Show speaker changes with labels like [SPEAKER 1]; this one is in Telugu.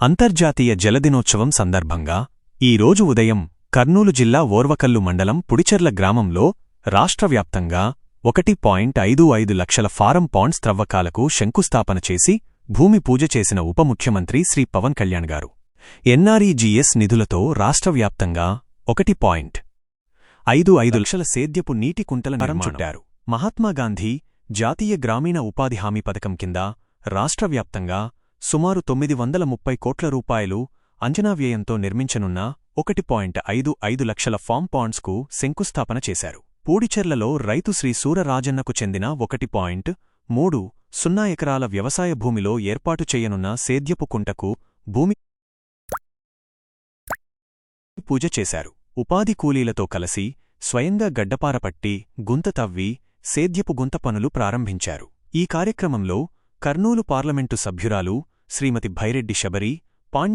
[SPEAKER 1] అంతర్జాతీయ జలదినోత్సవం సందర్భంగా ఈరోజు ఉదయం కర్నూలు జిల్లా ఓర్వకల్లు మండలం పుడిచెర్ల గ్రామంలో రాష్ట్రవ్యాప్తంగా ఒకటి పాయింట్ ఐదు ఐదు లక్షల ఫారం పాండ్స్ త్రవ్వకాలకు శంకుస్థాపన చేసి భూమి పూజ చేసిన ఉప ముఖ్యమంత్రి శ్రీ పవన్ కళ్యాణ్ గారు. ఎన్ఆర్ఈజీఎస్ నిధులతో రాష్ట్రవ్యాప్తంగా ఒకటి పాయింట్ ఐదు ఐదు లక్షల సేద్యపు నీటి కుంటల చుట్టారు. మహాత్మాగాంధీ జాతీయ గ్రామీణ ఉపాధి హామీ పథకం కింద రాష్ట్రవ్యాప్తంగా సుమారు తొమ్మిది వందల ముప్పై కోట్ల రూపాయలు అంచనా వ్యయంతో నిర్మించనున్న ఒకటి పాయింట్ ఐదు ఐదు లక్షల ఫామ్ పాండ్స్కు శంకుస్థాపన చేశారు. పూడిచెర్లలో రైతు శ్రీ సూరరాజన్నకు చెందిన ఒకటి పాయింట్ మూడు సున్నా ఎకరాల వ్యవసాయ భూమిలో ఏర్పాటు చేయనున్న సేద్యపు కుంటకు భూమి పూజ చేశారు. ఉపాధి కూలీలతో కలిసి స్వయంగా గడ్డపారపట్టి గుంత తవ్వి సేద్యపు గుంత పనులు ప్రారంభించారు. ఈ కార్యక్రమంలో కర్నూలు పార్లమెంటు సభ్యురాలు శ్రీమతి భైరెడ్డి శబరి పాణ్య